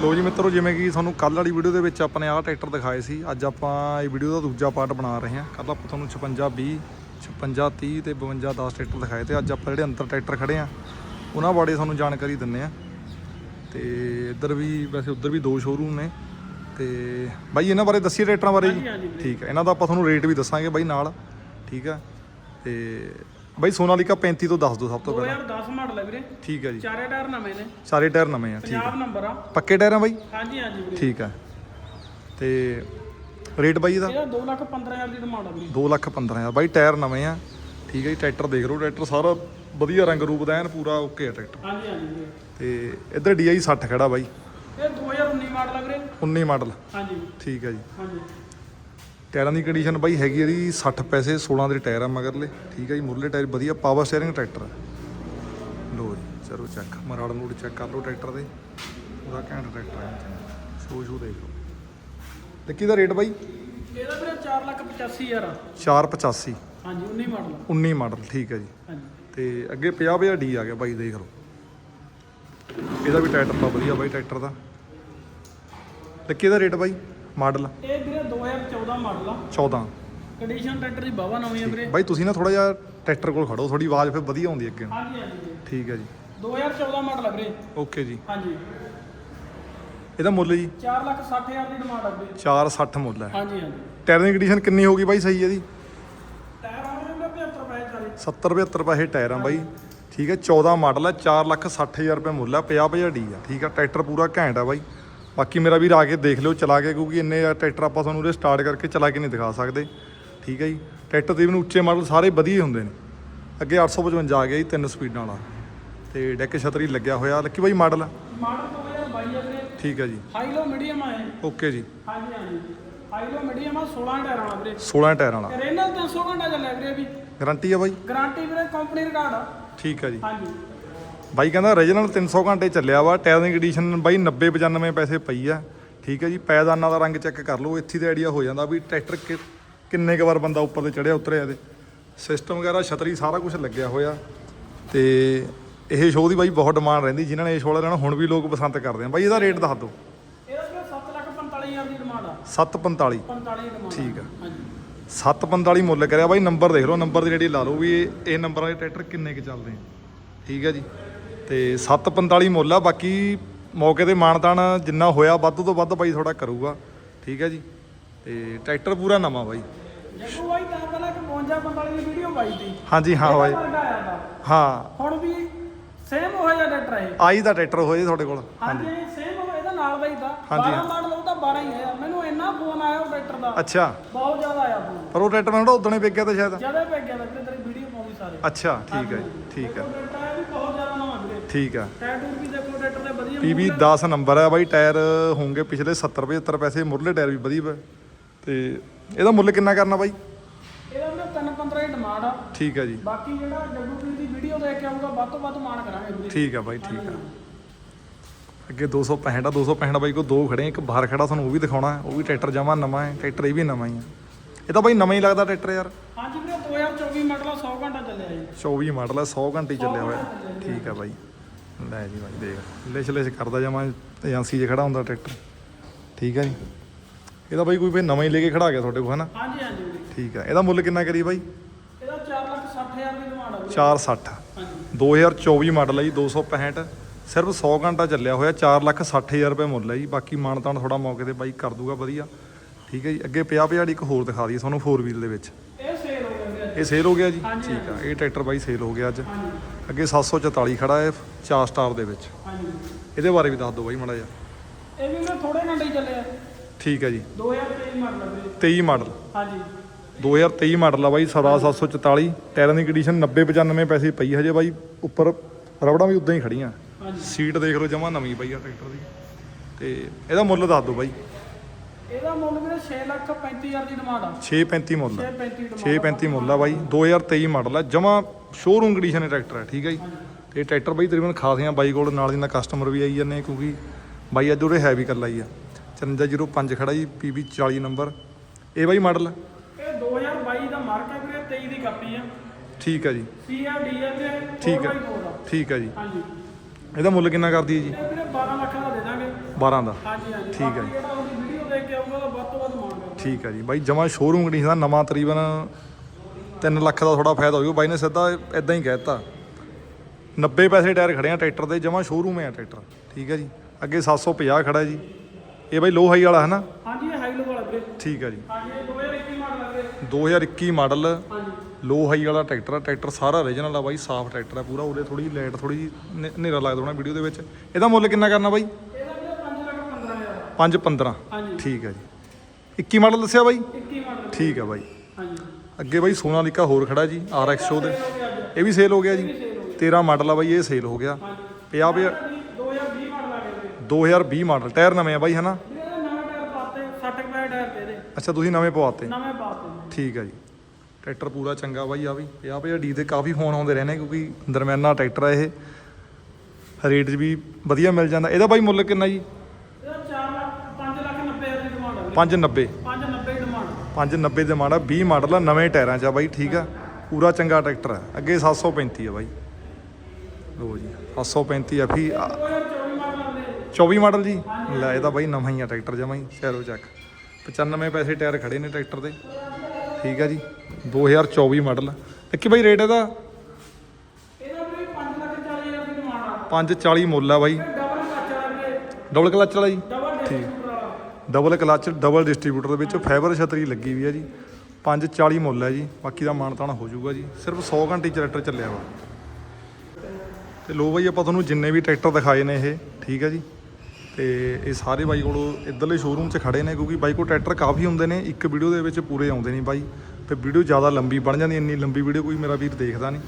ਲੋ ਜੀ ਮਿੱਤਰੋ ਜਿਵੇਂ ਕਿ ਤੁਹਾਨੂੰ ਕੱਲ ਵਾਲੀ ਵੀਡੀਓ ਦੇ ਵਿੱਚ ਆਪਾਂ ਨੇ ਆਹ ਟਰੈਕਟਰ ਦਿਖਾਏ ਸੀ। ਅੱਜ ਆਪਾਂ ਇਹ ਵੀਡੀਓ ਦਾ ਦੂਜਾ ਪਾਰਟ ਬਣਾ ਰਹੇ ਹਾਂ। ਕੱਲ ਆਪਾਂ ਤੁਹਾਨੂੰ 56 20 56 30 ਤੇ 52 10 ਟਰੈਕਟਰ ਦਿਖਾਏ ਤੇ ਅੱਜ ਆਪਾਂ ਜਿਹੜੇ ਅੰਦਰ ਟਰੈਕਟਰ ਖੜੇ ਆ ਉਹਨਾਂ ਬਾਰੇ ਤੁਹਾਨੂੰ ਜਾਣਕਾਰੀ ਦਿੰਨੇ ਆ ਤੇ ਇੱਧਰ ਵੀ ਵੈਸੇ ਉੱਧਰ ਵੀ ਦੋ ਸ਼ੋਰੂਮ ਨੇ। ਤੇ ਬਾਈ ਇਹਨਾਂ ਬਾਰੇ ਦੱਸੀਏ ਟਰੈਕਟਰਾਂ ਬਾਰੇ ਜੀ। ਠੀਕ ਹੈ ਇਹਨਾਂ ਦਾ ਆਪਾਂ ਤੁਹਾਨੂੰ ਰੇਟ ਵੀ ਦੱਸਾਂਗੇ ਬਾਈ ਨਾਲ। ਠੀਕ ਆ ਤੇ ਬਾਈ ਸੋਨਾਲੀਕਾ 35 ਤੋਂ ਦੱਸ ਦਿਓ ਸਭ ਤੋਂ ਪਹਿਲਾਂ। 2010 ਮਾਡਲ ਹੈ ਵੀਰੇ। ਠੀਕ ਹੈ ਜੀ। ਚਾਰੇ ਟਾਇਰ ਨਵੇਂ ਨੇ। ਸਾਰੇ ਟਾਇਰ ਨਵੇਂ ਆ ਠੀਕ ਪੰਜਾਬ ਨੰਬਰ ਆ। ਪੱਕੇ ਟਾਇਰ ਆ ਬਾਈ? ਹਾਂਜੀ ਹਾਂਜੀ ਵੀਰੇ। ਠੀਕ ਆ। ਤੇ ਰੇਟ ਬਾਈ ਇਹਦਾ? ਇਹਦਾ 2 ਲੱਖ 15000 ਦੀ ਡਿਮਾਂਡ ਆ ਵੀਰੇ। 2 ਲੱਖ 15000 ਬਾਈ ਟਾਇਰ ਨਵੇਂ ਆ। ਠੀਕ ਹੈ ਜੀ ਟਰੈਕਟਰ ਦੇਖ ਲਓ। ਟਰੈਕਟਰ ਸਾਰਾ ਵਧੀਆ ਰੰਗ ਰੂਪ ਦਾ ਐਨ ਪੂਰਾ ਓਕੇ ਆ ਟਰੈਕਟਰ। ਹਾਂਜੀ ਹਾਂਜੀ ਵੀਰੇ। ਤੇ ਇੱਧਰ DI 60 ਖੜਾ ਬਾਈ। ਇਹ 2019 ਮਾਡਲ ਆ ਵੀਰੇ। 19 ਮਾਡਲ। ਹਾਂਜੀ। ਠੀਕ ਹੈ ਜੀ। ਹਾਂਜੀ। ਟਾਇਰਾਂ ਦੀ ਕੰਡੀਸ਼ਨ ਬਾਈ ਹੈਗੀ ਇਹਦੀ 60 ਪੈਸੇ 16 ਦੇ ਟਾਇਰ ਆ ਮਗਰਲੇ। ਠੀਕ ਹੈ ਜੀ ਮੁਰਲੇ ਟਾਇਰ ਵਧੀਆ ਪਾਵਰ ਸਟੀਅਰਿੰਗ ਟਰੈਕਟਰ ਆ। ਲੋ ਜੀ ਚਲੋ ਚੈੱਕ ਮਰਾੜ ਮੂੜ ਚੈੱਕ ਕਰ ਲਓ ਟਰੈਕਟਰ ਦੇ। ਪੂਰਾ ਘੈਂਟ ਟਰੈਕਟਰ ਹੈ ਸ਼ੋ ਸ਼ੋ ਦੇਖ ਲਓ। ਤੇ ਕਿਹਦਾ ਰੇਟ ਬਾਈ? ਇਹਦਾ ਵੀਰੇ 4 ਲੱਖ 85000 ਆ। 485 ਹਾਂਜੀ 19 ਮਾਡਲ 19 ਮਾਡਲ ਠੀਕ ਹੈ ਜੀ। ਹਾਂਜੀ। ਤੇ ਅੱਗੇ 50 50 ਡੀ ਆ ਗਿਆ ਬਾਈ ਦੇਖ ਲਓ। ਇਹਦਾ ਵੀ ਟਰੈਕਟਰ ਤਾਂ ਵਧੀਆ ਬਾਈ ਟਰੈਕਟਰ ਦਾ। ਤੇ ਕਿਹਦਾ ਰੇਟ ਬਾਈ? ਮਾਡਲ। ਇਹ ਵੀਰੇ 2014 ਮਾਡਲ ਆ। 14 ਕੰਡੀਸ਼ਨ ਟਰੈਕਟਰ ਦੀ ਬਾਵਾ ਨਵੀਂ ਆ ਵੀਰੇ। ਬਾਈ ਤੁਸੀਂ ਨਾ ਥੋੜਾ ਜਿਹਾ ਟਰੈਕਟਰ ਕੋਲ ਖੜੋ ਥੋੜੀ ਆਵਾਜ਼ ਫਿਰ ਵਧੀਆ ਆਉਂਦੀ ਅੱਗੇ। ਨੂੰ। ਹਾਂਜੀ ਹਾਂਜੀ। ਵੀਰੇ। ਠੀਕ ਹੈ ਜੀ। 2014 ਮਾਡਲ ਆ ਵੀਰੇ। ਓਕੇ ਜੀ। ਹਾਂਜੀ। ਇਹਦਾ ਮੁੱਲ ਜੀ? 4 ਲੱਖ 60000 ਦੀ ਡਿਮਾਂਡ ਆ ਵੀਰੇ। 460 ਮੁੱਲ ਹੈ। ਹਾਂਜੀ ਹਾਂਜੀ। ਟਾਇਰ ਦੀ ਕੰਡੀਸ਼ਨ ਕਿੰਨੀ ਹੋਗੀ ਬਾਈ ਸਹੀ ਇਹਦੀ? ਟਾਇਰ ਆਉਣੇ ਨੇ 75 ਪੈਸੇ ਚਾਲੀ। 70 75 ਪੈਸੇ ਟਾਇਰ ਆ ਬਾਈ। ਠੀਕ ਹੈ 14 ਮਾਡਲ ਹੈ 4 ਲੱਖ 60000 ਰੁਪਏ ਮੁੱਲ ਹੈ 50 50 ਡੀ ਆ। ਠੀਕ ਆ ਟਰੈਕਟਰ ਪੂਰਾ ਘੈਂਟ ਆ ਬਾਈ। ਬਾਕੀ ਮੇਰਾ ਵੀਰ ਆ ਕੇ ਦੇਖ ਲਿਓ ਚਲਾ ਕੇ ਕਿਉਂਕਿ ਇੰਨੇ ਟਰੈਕਟਰ ਆਪਾਂ ਤੁਹਾਨੂੰ ਉਹਦੇ ਸਟਾਰਟ ਕਰਕੇ ਚਲਾ ਕੇ ਨਹੀਂ ਦਿਖਾ ਸਕਦੇ। ਠੀਕ ਹੈ ਜੀ? ਟਰੈਕਟਰ ਦੇ even ਉੱਚੇ ਮਾਡਲ ਸਾਰੇ ਵਧੀਆ ਹੁੰਦੇ ਨੇ। ਅੱਗੇ 855 ਆ ਗਿਆ ਜੀ ਤਿੰਨ ਸਪੀਡਾਂ ਵਾਲਾ ਤੇ ਡੈਕ ਛਤਰੀ ਲੱਗਿਆ ਹੋਇਆ ਲੱਕੀ ਬਾਈ ਮਾਡਲ ਮਾਡਲ 2022 ਆ ਵੀਰੇ ਠੀਕ ਹੈ ਜੀ। ਹਾਈ ਲੋ ਮੀਡੀਅਮ ਆ ਇਹ। ਓਕੇ ਜੀ। ਹਾਂਜੀ ਹਾਂਜੀ। ਹਾਈ ਲੋ ਮੀਡੀਅਮ ਆ 16 ਟਾਇਰਾਂ ਵਾਲਾ ਵੀਰੇ। 16 ਟਾਇਰਾਂ ਵਾਲਾ। ਰੇਨਲ 300 ਘੰਟਾ ਚੱਲਿਆ ਵੀਰੇ ਵੀ। ਗਾਰੰਟੀ ਆ ਬਾਈ? ਗਾਰੰਟੀ ਵੀਰੇ ਕੰਪਨੀ ਰਿਕਾਰਡ ਆ। ਠੀਕ ਹੈ ਜੀ। ਹਾਂਜੀ। ਬਾਈ ਕਹਿੰਦਾ ਰੀਜਨਲ 300 ਘੰਟੇ ਚੱਲਿਆ ਵਾ ਟਾਇਰ ਦੀ ਕੰਡੀਸ਼ਨ ਬਾਈ 90 95 ਪੈਸੇ ਪਈ ਆ। ਠੀਕ ਹੈ ਜੀ ਪੈਦਾਨਾਂ ਦਾ ਰੰਗ ਚੈੱਕ ਕਰ ਲਓ ਇੱਥੇ ਤੇ ਆਈਡੀਆ ਹੋ ਜਾਂਦਾ ਵੀ ਟਰੈਕਟਰ ਕਿੰਨੇ ਕੁ ਵਾਰ ਬੰਦਾ ਉੱਪਰ ਤੇ ਚੜਿਆ ਉਤਰਿਆ ਇਹਦੇ। ਸਿਸਟਮ ਵਗੈਰਾ ਛਤਰੀ ਸਾਰਾ ਕੁਝ ਲੱਗਿਆ ਹੋਇਆ। ਤੇ ਇਹ ਸ਼ੋਅ ਦੀ ਬਾਈ ਬਹੁਤ ਡਿਮਾਂਡ ਰਹਿੰਦੀ ਜਿਨ੍ਹਾਂ ਨੇ ਇਹ ਸ਼ੋਅ ਲੈਣਾ ਹੁਣ ਵੀ ਲੋਕ ਪਸੰਦ ਕਰਦੇ ਆ। ਬਾਈ ਇਹਦਾ ਰੇਟ ਦੱਸ ਦਿਓ। ਇਹਦਾ ਵੀਰੇ 7 ਲੱਖ 45000 ਦੀ ਡਿਮਾਂਡ ਆ। 745 45 ਦੀ ਡਿਮਾਂਡ ਠੀਕ ਆ। ਹਾਂਜੀ। 745 ਮੁੱਲ ਕਰਿਆ। ਬਾਈ ਨੰਬਰ ਦੇਖ ਲਓ ਨੰਬਰ ਦੀ ਜਿਹੜੀ ਲਾ ਲਓ ਵੀ ਇਹ ਇਹ ਨੰਬਰਾਂ ਦੇ ਟਰੈਕਟਰ ਕਿੰਨੇ ਕੁ ਚੱਲਦੇ ਆ। ਠੀਕ ਹੈ ਜੀ। ਤੇ 745 ਮੁੱਲ ਆ ਬਾਕੀ ਮੌਕੇ ਤੇ ਮਾਨਤਾਨ ਜਿੰਨਾ ਹੋਇਆ ਵੱਧ ਤੋਂ ਵੱਧ ਬਾਈ ਥੋੜਾ ਕਰੂਗਾ। ਠੀਕ ਹੈ ਜੀ? ਤੇ ਟਰੈਕਟਰ ਪੂਰਾ ਨਵਾਂ ਬਾਈ। ਜੱਗੂ ਬਾਈ ਤਾਂ ਪਹਿਲਾਂ ਕਿ 52 45 ਦੀ ਵੀਡੀਓ ਪਾਈ ਸੀ। ਹਾਂਜੀ ਹਾਂ ਬਾਈ। ਹਾਂ। ਹੁਣ ਵੀ ਸੇਮ ਹੋ ਜਾ ਟਰੈਕਟਰ ਇਹ? ਆਈ ਦਾ ਟਰੈਕਟਰ ਹੋਏ ਤੁਹਾਡੇ ਕੋਲ। ਹਾਂਜੀ। ਸੇਮ ਹੋ ਇਹਦਾ ਨਾਲ ਬਾਈ ਦਾ। ਹਾਂਜੀ, 12 ਮਾਡਲ ਉਹ ਤਾਂ 12 ਹੀ ਹੈ ਮੈਨੂੰ ਇੰਨਾ ਫੋਨ ਆਇਆ ਉਹ ਟਰੈਕਟਰ ਦਾ। ਅੱਛਾ। ਬਹੁਤ ਜ਼ਿਆਦਾ ਆਇਆ ਫੋਨ ਪਰ ਉਹ ਟਰੈਕਟਰ ਮੈਨੂੰ ਉਦੋਂ ਹੀ ਵੇਚ ਗਿਆ ਤਾਂ ਸ਼ਾਇਦ। ਜ਼ਿਆਦਾ ਪੈ ਗਿਆ ਤਾਂ ਤੇਰੀ ਵੀਡੀਓ ਪਾਉਂਦੀ ਸਾਰੇ। ਅੱਛਾ ਠੀਕ ਹੈ ਠੀਕ ਹੈ ਉਹ ਟਰੈਕਟਰ ਆਇਆ ਵੀ ਬਹੁਤ ਜ਼ਿਆਦਾ ਨਵਾਂ ਵੀਰੇ ਠੀਕ ਆ। ਟਾਇਰ ਟੂਰ ਵੀ ਦੇਖੋ ਟਰੈਕਟਰ ਦੇ ਵਧੀਆ ਪੀਬੀ 10 ਨੰਬਰ ਹੈ ਬਾਈ ਟਾਇਰ ਹੋਣਗੇ ਪਿਛਲੇ 70 75 ਪੈਸੇ ਮੁਰਲੇ ਟਾਇਰ ਵੀ ਵਧੀਆ ਤੇ ਇਹਦਾ ਮੁੱਲ ਕਿੰਨਾ ਕਰਨਾ ਬਾਈ? ਇਹਦਾ ਵੀਰੇ 3 15 ਦੀ ਡਿਮਾਂਡ ਆ। ਠੀਕ ਹੈ ਜੀ। ਬਾਕੀ ਜਿਹੜਾ ਜੱਗੂ ਵੀਰ ਦੀ ਵੀਡੀਓ ਦੇਖ ਕੇ ਆਊਗਾ ਵੱਧ ਤੋਂ ਵੱਧ ਮਾਣ ਕਰਾਂਗੇ ਵੀਰੇ। ਠੀਕ ਆ ਬਾਈ ਠੀਕ ਆ। ਅੱਗੇ 265 ਆ 265 ਬਾਈ ਕੋ ਦੋ ਖੜੇ ਆ, ਇੱਕ ਬਾਹਰ ਖੜਾ ਤੁਹਾਨੂੰ ਉਹ ਵੀ ਦਿਖਾਉਣਾ ਹੈ। ਉਹ ਵੀ ਟਰੈਕਟਰ ਜਮਾ ਨਵਾਂ ਹੈ ਟਰੈਕਟਰ ਇਹ ਵੀ ਨਵਾਂ ਹੀ ਆ। ਇਹ ਤਾਂ ਬਾਈ ਨਵਾਂ ਹੀ ਲੱਗਦਾ ਟਰੈਕਟਰ ਯਾਰ। ਹਾਂਜੀ ਵੀਰੇ 2024 ਮਾਡਲ ਆ 100 ਘੰਟਾ ਚੱਲਿਆ ਜੀ। 24 ਮਾਡਲ ਹੈ 100 ਘੰਟੇ ਹੀ ਚੱਲਿਆ ਹੋਇਆ। ਠੀਕ ਆ ਬਾਈ। ਲੈ ਜੀ ਬਾਈ ਦੇਖ। ਲਿਸ਼ ਲਿਸ਼ ਕਰਦਾ ਜਮਾ ਏਜੰਸੀ 'ਚ ਖੜਾ ਹੁੰਦਾ ਟਰੈਕਟਰ। ਠੀਕ ਆ ਜੀ? ਇਹਦਾ ਬਾਈ ਕੋਈ ਫੇ ਨਵਾਂ ਹੀ ਲੈ ਕੇ ਖੜਾ ਗਿਆ ਤੁਹਾਡੇ ਕੋਲ ਹਨਾ? ਹਾਂਜੀ ਹਾਂਜੀ ਵੀਰੇ। ਠੀਕ ਆ। ਇਹਦਾ ਮੁੱਲ ਕਿੰਨਾ ਕਰੀ ਬਾਈ? ਇਹਦਾ 4 ਲੱਖ 60000 ਦੀ ਡਿਮਾਂਡ ਆ ਵੀਰੇ। 460 ਹਾਂਜੀ। 2024 ਮਾਡਲ ਹੈ ਜੀ 265 ਸਿਰਫ 100 ਘੰਟਾ ਚੱਲਿਆ ਹੋਇਆ 4 ਲੱਖ 60000 ਰੁਪਏ ਮੁੱਲ ਹੈ ਜੀ। ਬਾਕੀ ਮਾਨਤਾਨ ਥੋੜਾ ਮੌਕੇ ਤੇ ਬਾਈ ਕਰ ਦੂਗਾ ਵਧੀਆ। ਠੀਕ ਹੈ ਜੀ? ਅੱਗੇ 50 50 ਇੱਕ ਹੋਰ ਦਿਖਾ ਦਈਏ ਤੁਹਾਨੂੰ 4 ਵੀਲ ਦੇ ਵਿੱਚ। ਇਹ ਸੇਲ ਹੋ ਗਿਆ ਇਹ ਸੇਲ ਹੋ ਗਿਆ ਜੀ? ਠੀਕ ਆ। ਇਹ ਟਰੈਕਟਰ ਬਾਈ ਸੇਲ ਹੋ ਗਿਆ ਅੱਜ। ਅੱਗੇ 744 ਖੜਾ ਹੈ 4 ਸਟਾਰ ਦੇ ਵਿੱਚ। ਹਾਂਜੀ। ਇਹਦੇ ਬਾਰੇ ਵੀ ਦੱਸ ਦਿਓ ਬਾਈ ਮਾੜਾ ਜਿਹਾ। ਇਹ ਵੀ ਵੀਰੇ ਥੋੜੇ ਘੰਟੇ ਹੀ ਚੱਲਿਆ ਠੀਕ ਹੈ ਜੀ। 2023 ਮਾਡਲ ਵੀਰੇ 23 ਮਾਡਲ। ਹਾਂਜੀ। 2023 ਮਾਡਲ ਆ ਬਾਈ 744 ਟਾਇਰਾਂ ਦੀ ਕੰਡੀਸ਼ਨ 90 95 ਪੈਸੇ ਪਈ ਹਜੇ ਬਾਈ। ਉੱਪਰ ਰਬੜਾਂ ਵੀ ਉਦਾਂ ਹੀ ਖੜੀਆਂ। ਹਾਂਜੀ। ਸੀਟ ਦੇਖ ਲਓ ਜਮਾ ਨਵੀਂ ਪਈ ਆ ਟਰੈਕਟਰ ਦੀ। ਤੇ ਇਹਦਾ ਮੁੱਲ ਦੱਸ ਦਿਓ ਬਾਈ। ਇਹਦਾ ਮੁੱਲ ਵੀਰੇ 6 ਲੱਖ 35000 ਦੀ ਡਿਮਾਂਡ ਆ। 635 ਮੁੱਲ। ਆ 635 ਡਿਮਾਂਡ 635 ਮੁੱਲ ਆ ਬਾਈ। 2023 ਮਾਡਲ ਆ। ਜਮਾ ਸ਼ੋਰੂਮ ਕੰਡੀਸ਼ਨ ਦੇ ਟਰੈਕਟਰ ਹੈ ਠੀਕ ਹੈ ਜੀ। ਤੇ ਟਰੈਕਟਰ ਬਾਈ ਤਕਰੀਬਨ ਖਾਸੀਆਂ ਬਾਈ ਕੋਲ ਨਾਲ ਦੀ ਨਾਲ ਕਸਟਮਰ ਵੀ ਆਈ ਜਾਂਦੇ ਆ ਕਿਉਂਕਿ ਬਾਈ ਅੱਜ ਉਰੇ ਹੈ ਵੀ ਇਕੱਲਾ ਹੀ ਆ 5405 ਖੜਾ ਜੀ ਪੀਬੀ 40 ਨੰਬਰ ਇਹ ਬਾਈ ਮਾਡਲ ਇਹ 2022 ਦਾ ਮਾਰਕ ਹੈ ਵੀਰੇ 23 ਦੀ ਕਾਪੀ ਆ। ਠੀਕ ਹੈ ਜੀ। ਸੀਆਰਡੀ ਹੈ ਠੀਕ ਹੈ। 4x4 ਆ। ਠੀਕ ਹੈ ਜੀ। ਹਾਂਜੀ। ਇਹਦਾ ਮੁੱਲ ਕਿੰਨਾ ਕਰਦੀ ਹੈ ਜੀ? ਵੀਰੇ 12 ਲੱਖ ਦਾ ਦੇ ਦਾਂਗੇ। 12 ਦਾ। ਹਾਂਜੀ ਹਾਂਜੀ। ਠੀਕ ਹੈ ਬਾਕੀ ਜਿਹੜਾ ਉਹਦੀ ਵੀਡੀਓ ਦੇਖ ਕੇ ਆਊਗਾ ਤਾਂ ਵੱਧ ਤੋਂ ਵੱਧ ਮਾਣ ਕਰਾਂਗੇ ਠੀਕ ਹੈ ਜੀ। ਬਾਈ ਜਮਾ ਸ਼ੋਰੂਮ ਕੰਡੀਸ਼ਨ ਦਾ ਨਵਾਂ ਤਕਰੀਬਨ 3 ਲੱਖ ਦਾ ਥੋੜਾ ਫਾਇਦਾ ਹੋ ਜਾਊ ਬਾਈ ਨੇ ਸਿੱਧਾ ਇਦਾਂ ਹੀ ਕਹਿਤਾ 90 ਪੈਸੇ ਟਾਇਰ ਖੜੇ ਆ ਟਰੈਕਟਰ ਦੇ ਜਮਾ ਸ਼ੋਰੂਮ ਹੈ ਟਰੈਕਟਰ। ਠੀਕ ਹੈ ਜੀ। ਅੱਗੇ 750 ਖੜਾ ਜੀ। ਇਹ ਬਾਈ ਲੋ ਹਾਈ ਵਾਲਾ ਹੈ ਨਾ ਹਾਂਜੀ ਇਹ ਹਾਈ ਲੋ ਵਾਲਾ ਵੀਰੇ। ਠੀਕ ਹੈ ਜੀ। ਹਾਂਜੀ ਇਹ 2021 ਮਾਡਲ ਹੈ ਵੀਰੇ। 2021 ਮਾਡਲ ਹਾਂਜੀ। ਲੋ ਹਾਈ ਵਾਲਾ ਟਰੈਕਟਰ ਆ। ਟਰੈਕਟਰ ਸਾਰਾ ਓਰੀਜਨਲ ਆ ਬਾਈ ਸਾਫ਼ ਟਰੈਕਟਰ ਆ ਪੂਰਾ। ਉਹਦੇ ਥੋੜੀ ਲਾਈਟ ਥੋੜੀ ਹਨੇਰਾ ਲੱਗਦਾ ਹੋਣਾ ਵੀਡੀਓ ਦੇ ਵਿੱਚ। ਇਹਦਾ ਮੁੱਲ ਕਿੰਨਾ ਕਰਨਾ ਬਾਈ? ਇਹਦਾ ਵੀਰੇ 5 ਲੱਖ 15000 5 15 ਹਾਂਜੀ। ਠੀਕ ਹੈ ਜੀ। 21 ਮਾਡਲ ਦੱਸਿਆ ਬਾਈ? 21 ਮਾਡਲ ਠੀਕ ਹੈ ਬਾਈ। ਅੱਗੇ ਬਾਈ ਸੋਨਾਲੀਕਾ ਹੋਰ ਖੜਾ ਜੀ RX ਸ਼ੋ ਦੇ ਹੋ ਗਿਆ ਅੱਜ ਇਹ ਵੀ ਸੇਲ ਹੋ ਗਿਆ ਜੀ। 13 ਮਾਡਲ ਆ ਬਾਈ ਇਹ ਸੇਲ ਹੋ ਗਿਆ। ਹਾਂਜੀ 50 ਵੀ 2020 ਮਾਡਲ ਆ ਗਿਆ ਵੀਰੇ 2020 ਮਾਡਲ ਟਾਇਰ ਨਵੇਂ ਆ ਬਾਈ ਹਨਾ? ਵੀਰੇ ਇਹਦੇ ਨਵੇਂ ਟਾਇਰ ਪਾਤੇ 60 ਰੁਪਏ ਟਾਇਰ ਤੇ ਇਹਦੇ ਅੱਛਾ ਤੁਸੀਂ ਨਵੇਂ ਪਵਾਤੇ। ਨਵੇਂ ਪਾਤੇ ਠੀਕ ਹੈ ਜੀ। ਟਰੈਕਟਰ ਪੂਰਾ ਚੰਗਾ ਬਾਈ ਆ ਵੀ। 50 50 ਡੀ ਤੇ ਕਾਫੀ ਫੋਨ ਆਉਂਦੇ ਰਹਿੰਦੇ ਕਿਉਂਕਿ ਦਰਮਿਆਨਾ ਟਰੈਕਟਰ ਆ ਇਹ। ਰੇਟ 'ਚ ਵੀ ਵਧੀਆ ਮਿਲ ਜਾਂਦਾ। ਇਹਦਾ ਬਾਈ ਮੁੱਲ ਕਿੰਨਾ ਜੀ? ਇਹਦਾ 4 ਲੱਖ 5 ਲੱਖ 90 ਹਜ਼ਾਰ ਦੀ ਡਿਮਾਂਡ ਆ ਵੀਰੇ। 590 590 ਡਿਮਾਂਡ 590 ਦੇ ਮਾੜਾ 20 ਮਾਡਲ ਆ ਨਵੇਂ ਟਾਇਰਾਂ 'ਚ ਆ ਬਾਈ ਠੀਕ ਆ? ਪੂਰਾ ਚੰਗਾ ਟਰੈਕਟਰ ਆ। ਅੱਗੇ 735 ਆ ਬਾਈ। ਲੋ ਜੀ 735 ਆ ਫੀ 2024 ਮਾਡਲ ਆ। ਵੀਰੇ 24 ਮਾਡਲ ਜੀ? ਲੈ ਇਹਦਾ ਬਾਈ ਨਵਾਂ ਹੀ ਆ ਟਰੈਕਟਰ ਜਮਾਂ ਹੀ ਸ਼ਹਿਰੋ ਚੱਕ। 95 ਪੈਸੇ ਟਾਇਰ ਖੜੇ ਨੇ ਟਰੈਕਟਰ ਦੇ। ਠੀਕ ਆ ਜੀ 2024 ਮਾਡਲ ਦੇਖੀ ਬਾਈ ਰੇਟ ਇਹਦਾ? ਇਹਦਾ ਵੀਰੇ 5 ਲੱਖ 40 ਹਜ਼ਾਰ ਦੀ ਡਿਮਾਂਡ ਆ 540 ਮੁੱਲ ਆ ਬਾਈ ਡਬਲ ਕਲਚ ਵਾਲਾ ਜੀ ਵਾਲਾ ਡਬਲ ਕਲਚ ਡਬਲ ਡਿਸਟ੍ਰੀਬਿਊਟਰ ਦੇ ਵਿੱਚ ਫਾਈਬਰ ਛਤਰੀ ਲੱਗੀ ਵੀ ਹੈ ਜੀ। 540 ਮੁੱਲ ਹੈ ਜੀ, ਬਾਕੀ ਦਾ ਮਾਨਤਾਨ ਹੋ ਜਾਊਗਾ ਜੀ। ਸਿਰਫ 100 ਘੰਟੇ ਟਰੈਕਟਰ ਚੱਲਿਆ ਵਾ। ਤੇ ਲੋ ਬਾਈ, ਆਪਾਂ ਤੁਹਾਨੂੰ ਜਿੰਨੇ ਵੀ ਟਰੈਕਟਰ ਦਿਖਾਏ ਨੇ ਇਹ, ਠੀਕ ਹੈ ਜੀ। ਤੇ ਇਹ ਸਾਰੇ ਬਾਈ ਕੋਲੋਂ ਇੱਧਰਲੇ ਸ਼ੋਰੂਮ 'ਚ ਖੜੇ ਨੇ, ਕਿਉਂਕਿ ਬਾਈ ਕੋਲ ਟਰੈਕਟਰ ਕਾਫੀ ਹੁੰਦੇ ਨੇ, ਇੱਕ ਵੀਡੀਓ ਦੇ ਵਿੱਚ ਪੂਰੇ ਆਉਂਦੇ ਨਹੀਂ ਬਾਈ। ਤੇ ਵੀਡੀਓ ਜ਼ਿਆਦਾ ਲੰਬੀ ਬਣ ਜਾਂਦੀ, ਇੰਨੀ ਲੰਬੀ ਵੀਡੀਓ ਕੋਈ ਮੇਰਾ ਵੀਰ ਦੇਖਦਾ ਨਹੀਂ।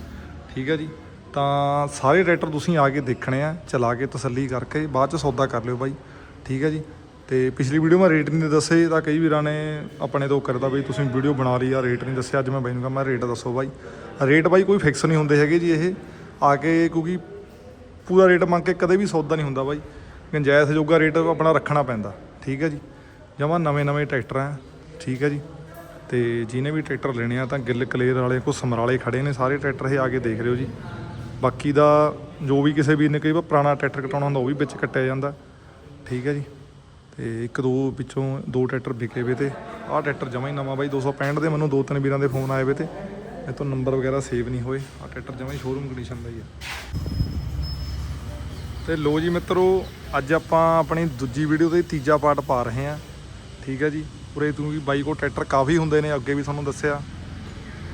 ਠੀਕ ਹੈ ਜੀ। ਤਾਂ ਸਾਰੇ ਟਰੈਕਟਰ ਤੁਸੀਂ ਆ ਕੇ ਦੇਖਣੇ ਆ, ਚਲਾ ਕੇ ਤਸੱਲੀ ਕਰਕੇ, ਬਾਅਦ 'ਚ ਸੌਦਾ ਕਰ ਲਿਓ ਬਾਈ। ਠੀਕ ਹੈ ਜੀ। ਤੇ ਪਿਛਲੀ ਵੀਡੀਓ ਮੈਂ ਰੇਟ ਨਹੀਂ ਦੱਸੇ, ਤਾਂ ਕਈ ਵੀਰਾਂ ਨੇ ਆਪਣੇ ਤੋਂ ਕਰਦਾ ਬਈ ਤੁਸੀਂ ਵੀਡੀਓ ਬਣਾ ਲਈ ਆ ਰੇਟ ਨਹੀਂ ਦੱਸਿਆ, ਅੱਜ ਮੈਂ ਬਾਈ ਨੂੰ ਕਹਾਂ, ਮੈਂ ਰੇਟ ਦੱਸੋ ਬਾਈ। ਰੇਟ ਬਾਈ ਕੋਈ ਫਿਕਸ ਨਹੀਂ ਹੁੰਦੇ ਹੈਗੇ ਜੀ ਇਹ, ਆ ਕੇ ਕਿਉਂਕਿ ਪੂਰਾ ਰੇਟ ਮੰਗ ਕੇ ਕਦੇ ਵੀ ਸੌਦਾ ਨਹੀਂ ਹੁੰਦਾ ਬਾਈ। ਗੁੰਜਾਇਸ਼ ਜੋਗਾ ਰੇਟ ਆਪਣਾ ਰੱਖਣਾ ਪੈਂਦਾ, ਠੀਕ ਹੈ ਜੀ। ਜਮਾਂ ਨਵੇਂ ਨਵੇਂ ਟਰੈਕਟਰ ਆ, ਠੀਕ ਹੈ ਜੀ। ਤੇ ਜਿਹਨੇ ਵੀ ਟਰੈਕਟਰ ਲੈਣੇ ਆ ਤਾਂ ਗਿੱਲ ਕਲੇਰ ਵਾਲੇ ਕੋ ਸਮਰਾਲੇ ਖੜੇ ਨੇ, ਸਾਰੇ ਟਰੈਕਟਰ ਇਹ ਆ ਕੇ ਦੇਖ ਲਿਓ ਜੀ। ਬਾਕੀ ਦਾ ਜੋ ਵੀ ਕਿਸੇ ਵੀਰ ਨੇ ਕਈ ਵਾਰ ਪੁਰਾਣਾ ਟਰੈਕਟਰ ਕਟਾਉਣਾ ਹੁੰਦਾ, ਉਹ ਵੀ ਵਿੱਚ ਕੱਟਿਆ ਜਾਂਦਾ, ਠੀਕ ਹੈ ਜੀ। ਤੇ ਇੱਕ ਦੋ ਵਿੱਚੋਂ ਦੋ ਟਰੈਕਟਰ ਵਿਕੇ ਵੇ ਤੇ। ਆਹ ਟਰੈਕਟਰ ਜਮਾ ਹੀ ਨਵਾਂ ਬਾਈ 265 ਦੇ ਮੈਨੂੰ ਦੋ ਤਿੰਨ ਵੀਰਾਂ ਦੇ ਫੋਨ ਆਏ ਵੇ ਤੇ। ਇਹ ਤੋਂ ਨੰਬਰ ਵਗੈਰਾ ਸੇਵ ਨਹੀਂ ਹੋਏ। ਆਹ ਟਰੈਕਟਰ ਜਮਾ ਹੀ ਸ਼ੋਰੂਮ ਕੰਡੀਸ਼ਨ ਦਾ ਹੀ ਆ। ਤੇ ਲੋ ਜੀ ਮਿੱਤਰੋ, ਅੱਜ ਆਪਾਂ ਆਪਣੀ ਦੂਜੀ ਵੀਡੀਓ ਦੇ ਤੀਜਾ ਪਾਰਟ ਪਾ ਰਹੇ ਹਾਂ। ਠੀਕ ਹੈ ਜੀ। ਉਰੇ ਤੂੰ ਵੀ ਬਾਈ ਕੋ ਟਰੈਕਟਰ ਕਾਫੀ ਹੁੰਦੇ ਨੇ, ਅੱਗੇ ਵੀ ਤੁਹਾਨੂੰ ਦੱਸਿਆ।